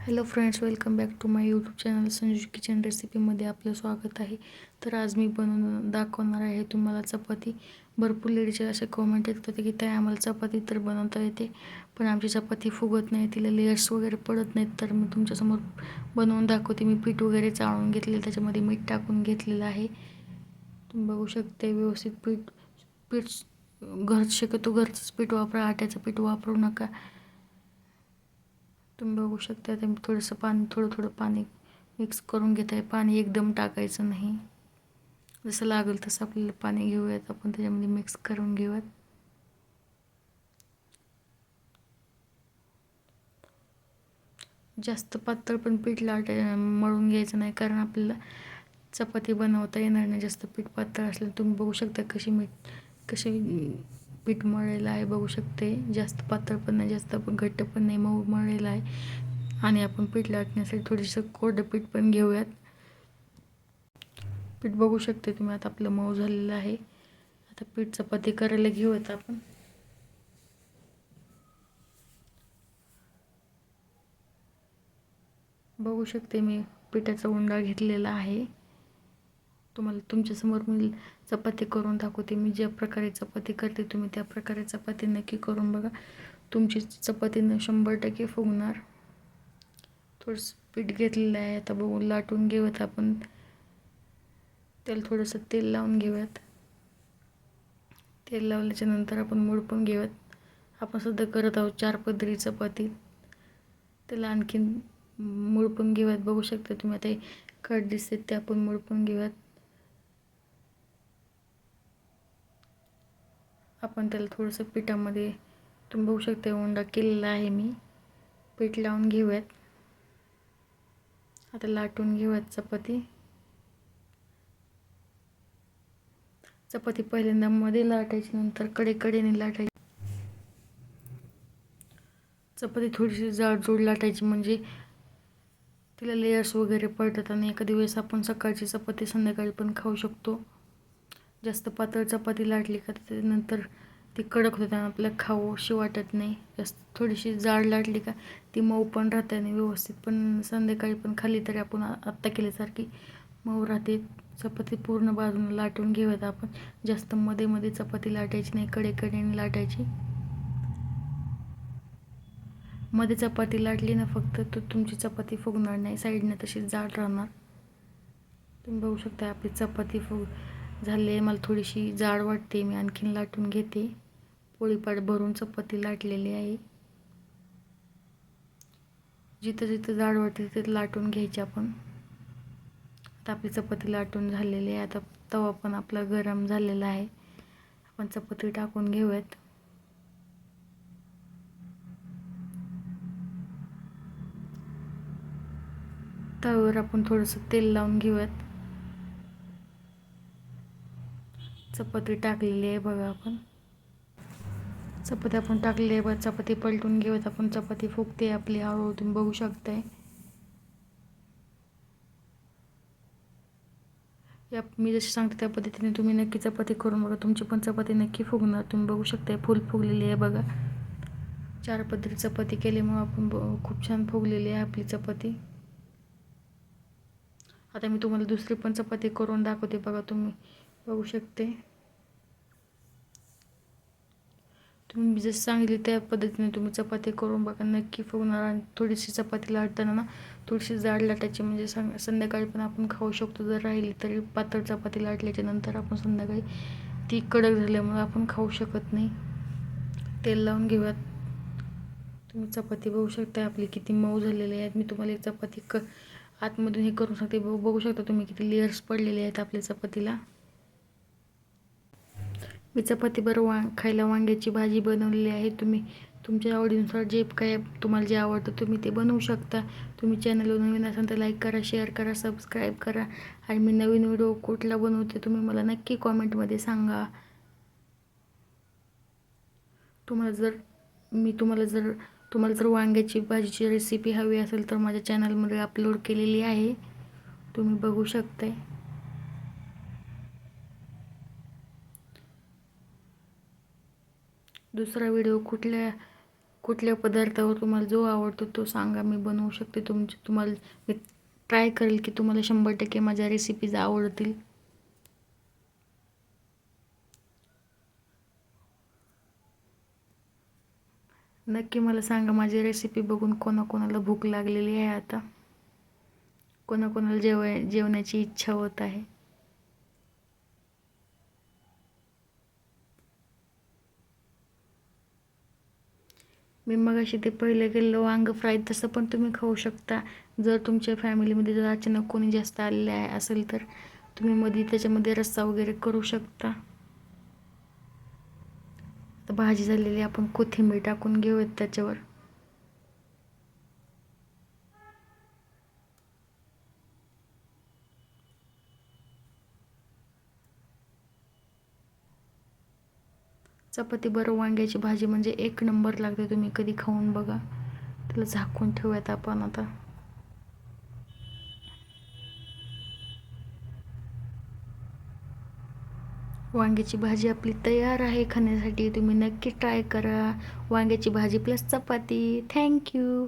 Hello friends welcome back to my YouTube channel Sanju kitchen रेसिपीमध्ये आपलं स्वागत आहे. तर आज मी बनवून दाखवणार आहे तुम्हाला चपाती. भरपूर लेडीचे असे कॉमेंट येत होते की त्या आम्हाला चपाती तर बनवता येते पण आमची चपाती फुगत नाही तिला लेयर्स वगैरे पडत नाहीत. तर मी तुमच्यासमोर बनवून दाखवते. मी पीठ वगैरे चाळून घेतलेलं त्याच्यामध्ये मीठ टाकून घेतलेलं आहे. तुम्ही बघू शकते व्यवस्थित पीठ पीठ घर शक्यतो घरचंच पीठ वापरा आट्याचं पीठ वापरू नका. तुम्ही बघू शकता ते थोडंसं पाणी थोडं थोडं पाणी मिक्स करून घेत आहे. पाणी एकदम टाकायचं नाही. जसं लागेल तसं आपल्याला पाणी घेऊयात आपण त्याच्यामध्ये मिक्स करून घेऊयात. जास्त पातळ पण पीठ लाट मळून घ्यायचं नाही कारण आपल्याला चपाती बनवता येणार नाही. जास्त पीठ पातळ असलं तुम्ही बघू शकता कशी मीठ कशी पीठ मळलेलं आहे बघू शकते. जास्त पातळ पण नाही जास्त पण घट्ट पण नाही मऊ मळलेलं आहे. आणि आपण पीठ लाटण्यासाठी थोडंसं कोरडं पीठ पण घेऊयात. पीठ बघू शकते तुम्ही आता आपलं मऊ झालेलं आहे. आता पीठ चपाती करायला घेऊयात आपण. बघू शकते मी पिठाचा उंडा घेतलेला आहे. तुम्हाला तुमच्यासमोर मी चपाती करून दाखवते. मी ज्या प्रकारे चपाती करते तुम्ही त्या प्रकारे चपाती नक्की करून बघा. तुमची चपातीनं शंभर टक्के फुगणार. थोडंसं पीठ घेतलेलं आहे. आता बघून लाटून घेऊयात आपण. त्याला थोडंसं तेल लावून घेऊयात. तेल लावल्याच्या नंतर आपण मूड पण घेऊयात. आपण सध्या करत आहोत चार पदरी चपाती. त्याला आणखीन मूळ पण घेऊयात. बघू शकता तुम्ही आता कट दिसते ते आपण मूळ पण घेऊयात. आपण त्याला थोडंसं पिठामध्ये तुम्ही बघू शकता उंडा केलेला आहे मी. पीठ लावून घेऊयात. आता लाटून घेऊयात चपाती. चपाती पहिल्यांदा मध्ये लाटायची नंतर कडे कडेने लाटायची. चपाती थोडीशी जाडजूड लाटायची म्हणजे तिला लेयर्स वगैरे पडतात आणि एखादी वेळेस आपण सकाळची चपाती संध्याकाळी पण खाऊ शकतो. जास्त पातळ चपाती लाटली का त्यानंतर ती कडक होते आणि आपल्याला खाऊ अशी वाटत नाही. जास्त थोडीशी जाड लाटली का ती मऊ पण राहते आणि व्यवस्थित पण संध्याकाळी पण खाली तरी आपण आत्ता केल्यासारखी मऊ राहते. चपाती पूर्ण बाजून लाटून घेऊयात आपण. जास्त मध्ये मध्ये चपाती लाटायची नाही कडे कडेने लाटायची. मध्ये चपाती लाटली ना फक्त तर तुमची चपाती फुगणार नाही साईडने तशी जाड राहणार. तुम्ही बघू शकता आपली चपाती फुग झाले मला थोडीशी जाड वाटते मी आणखीन लाटून घेते. पोळीपाट भरून चपाती लाटलेली आहे. जिथं जिथं जाड वाटते तिथं लाटून घ्यायची आपण. आता आपली चपाती लाटून झालेली आहे. आता तवा पण आपला गरम झालेला आहे. आपण चपाती टाकून घेऊयात. तव्यावर आपण थोडंसं तेल लावून घेऊयात. चपाती टाकलेली आहे बघा आपण. चपाती आपण टाकलेली आहे बघा. चपाती पलटून घेऊयात आपण. चपाती फुगते आपली हळूहळू तुम्ही बघू शकताय. या मी जशी सांगते त्या पद्धतीने तुम्ही नक्की चपाती करून बघा. तुमची पण चपाती नक्की फुगणार. तुम्ही बघू शकताय फुल फुगलेली आहे बघा. चार पद्धती चपाती केल्यामुळं आपण खूप छान फुगलेली आहे आपली चपाती. आता मी तुम्हाला दुसरी पण चपाती करून दाखवते बघा तुम्ही. बघू शकते. तुम्ही जसं सांगितले त्या पद्धतीने तुम्ही चपाती करून बघा नक्की फुगणार आणि थोडीशी चपाती लाटताना ना थोडीशी जाड लाटायची म्हणजे सांग संध्याकाळी पण आपण खाऊ शकतो. जर राहिली तरी पातळ चपाती लाटल्याच्या नंतर आपण संध्याकाळी ती कडक झाल्यामुळे आपण खाऊ शकत नाही. तेल लावून घेऊयात. तुम्ही चपाती बघू शकता आपली किती मऊ झालेली आहेत. मी तुम्हाला एक चपाती क आतमधून हे करून सांगते. बघू बघू शकता तुम्ही किती लेयर्स पडलेले आहेत आपल्या चपातीला. मी चपातीबरोबर वा खायला वांग्याची भाजी बनवलेली आहे. तुम्ही तुमच्या आवडीनुसार जे काय तुम्हाला जे आवडतं तुम्ही ते बनवू शकता. तुम्ही चॅनलवर नवीन असाल तर लाईक करा शेअर करा सबस्क्राईब करा. आणि मी नवीन व्हिडिओ कुठला बनवते तुम्ही मला नक्की कॉमेंटमध्ये सांगा. तुम्हाला जर मी तुम्हाला जर तुम्हाला जर वांग्याची भाजीची रेसिपी हवी असेल तर माझ्या चॅनलमध्ये अपलोड केलेली आहे. तुम्ही बघू शकताय. दुसरा व्हिडिओ कुठल्या कुठल्या पदार्थावर हो तुम्हाला जो आवडतो तो सांगा. मी बनवू शकते तुमचे तुम्हाला मी ट्राय करेल की तुम्हाला शंभर टक्के माझ्या रेसिपीज आवडतील. नक्की मला सांगा माझी रेसिपी बघून कोणाकोणाला भूक लागलेली आहे आता. कोणाकोणाला जेव जेवण्याची इच्छा होत आहे. मी मगाशी ते पहिलं गेलो वांग फ्राय तसं पण तुम्ही खाऊ शकता. जर तुमच्या फॅमिलीमध्ये जर अचानक कोणी जास्त आलेले आहे असेल तर तुम्ही मध्ये त्याच्यामध्ये रस्सा वगैरे करू शकता. भाजी झालेली आपण कोथिंबीर टाकून घेऊयात त्याच्यावर. चपाती बरं वांग्याची भाजी म्हणजे एक नंबर लागते तुम्ही कधी खाऊन बघा. त्याला झाकून ठेवूयात आपण आता. वांग्याची भाजी आपली तयार आहे खाण्यासाठी. तुम्ही नक्की ट्राय करा. वांग्याची भाजी प्लस चपाती. थँक्यू